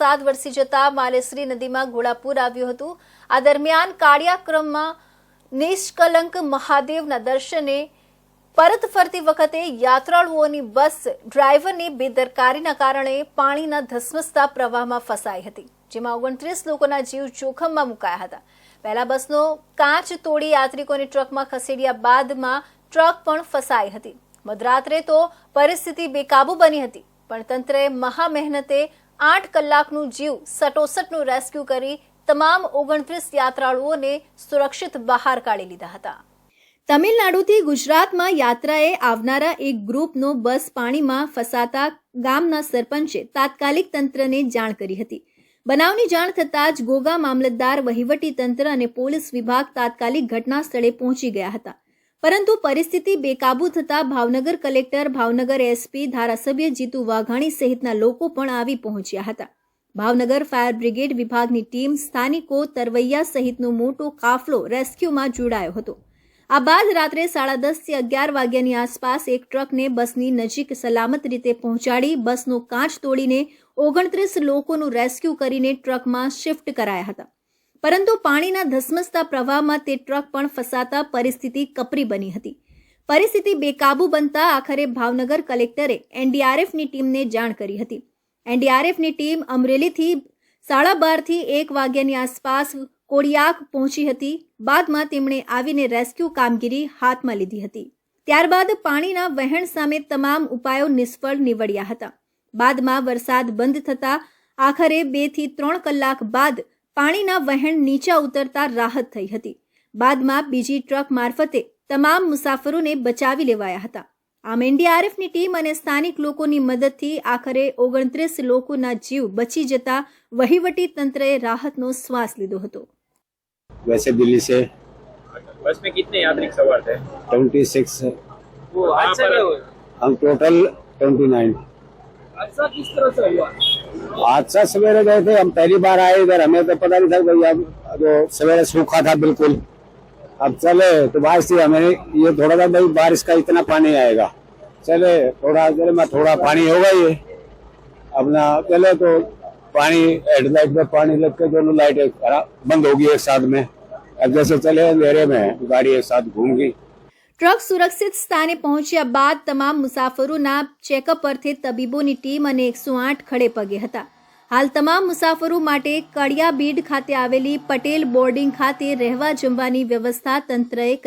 વરસાદ વરસી જતા માલેશ્રી નદીમાં ઘોડાપુર આવ્યું હતું. આ દરમિયાન કાળિયાક્રમમાં નિષ્કલંક મહાદેવના દર્શને પરત ફરતી વખતે યાત્રાળુઓની બસ ડ્રાઈવરની બેદરકારીના કારણે પાણીના ધસમસતા પ્રવાહમાં ફસાઈ હતી, જેમાં ઓગણત્રીસ લોકોના જીવ જોખમમાં મુકાયા હતા. પહેલા બસનો કાચ તોડી યાત્રિકોને ટ્રકમાં ખસેડ્યા બાદમાં ટ્રક પણ ફસાઈ હતી. મધરાત્રે તો પરિસ્થિતિ બેકાબુ બની હતી, પણ તંત્રએ મહા મહેનતે આઠ કલાકનું જીવ સટોસટનું રેસ્ક્યુ કરી તમામ ઓગણત્રીસ યાત્રાળુઓને સુરક્ષિત બહાર કાઢી લીધા હતા. તમિલનાડુથી ગુજરાતમાં યાત્રાએ આવનારા એક ગ્રુપનો બસ પાણીમાં ફસાતા ગામના સરપંચે તાત્કાલિક તંત્રને જાણ કરી હતી. બનાવની જાણ થતાં જ ગોગા મામલતદાર વહીવટી તંત્ર અને પોલીસ વિભાગ તાત્કાલિક ઘટના સ્થળે પહોંચી ગયા હતા. પરંતુ પરિસ્થિતિ બેકાબુ થતાં ભાવનગર કલેક્ટર, ભાવનગર એસપી, ધારાસભ્ય જીતુ વાઘાણી સહિતના લોકો પણ આવી પહોંચ્યા હતા. ભાવનગર ફાયર બ્રિગેડ વિભાગની ટીમ સ્થાનિકો તરવૈયા સહિતનો મોટો કાફલો રેસ્ક્યુમાં જોડાયો હતો. આ બાદ રાત્રે સાડા દસથી અગિયાર વાગ્યાની આસપાસ એક ટ્રકને બસની નજીક સલામત રીતે પહોંચાડી બસનો કાચ તોડીને ઓગણત્રીસ લોકોનું રેસ્ક્યુ કરીને ટ્રકમાં શિફ્ટ કરાયા હતા. પરંતુ પાણીના ધસમસતા પ્રવાહમાં તે ટ્રક પણ ફસાતા પરિસ્થિતિ કપરી બની હતી. પરિસ્થિતિ બેકાબુ બનતા આખરે ભાવનગર કલેક્ટરે એનડીઆરએફની ટીમને જાણ કરી હતી. એનડીઆરએફની ટીમ અમરેલીથી સાડા બારથી એક વાગ્યાની આસપાસ કોડિયાક પહોંચી હતી. બાદમાં તેમણે આવીને રેસ્ક્યુ કામગીરી હાથમાં લીધી હતી. ત્યારબાદ પાણીના વહેણ સામે તમામ ઉપાયો નિષ્ફળ નીવડ્યા હતા. બાદમાં વરસાદ બંધ થતા આખરે બેથી ત્રણ કલાક બાદ પાણીના વહેણ નીચા ઉતરતા રાહત થઈ હતી બાદમાં બીજી ટ્રક મારફતે તમામ મુસાફરોને બચાવી લેવાયા હતા આમ એનડીઆરએફની ટીમ અને સ્થાનિક લોકોની મદદથી આખરે ઓગણત્રીસ લોકોના જીવ બચી જતા વહીવટી તંત્રએ રાહતનો શ્વાસ લીધો હતો वैसे दिल्ली से बस में कितने यात्री सवार थे ट्वेंटी सिक्स वो हादसा क्या हुआ हम टोटल ट्वेंटी नाइन हादसा किस तरह से हुआ हादसा सवेरे गए थे, हम पहली बार आए इधर। हमें तो पता नहीं था अब जो सवेरे सूखा था बिल्कुल। अब चले तो बारिश थी हमें ये थोड़ा सा भाई, बारिश का इतना पानी आएगा। चले, थोड़ा, चले, मैं थोड़ा पानी होगा ये अपना चले तो पानी, हेडलाइट में पानी लग के दोनों लाइट बंद होगी एक साथ में। अब जैसे चले, अंधेरे में, गाड़ी एक साथ घूम गई। ટ્રક સુરક્ષિત સ્થાને પહોંચ્યા બાદ તમામ મુસાફરોના ચેકઅપ અર્થે તબીબોની ટીમ અને એકસો આઠ ખડે પગે હતા. હાલ તમામ મુસાફરો માટે કડિયાબીડ ખાતે આવેલી પટેલ બોર્ડિંગ ખાતે રહેવા જમવાની વ્યવસ્થા તંત્રએ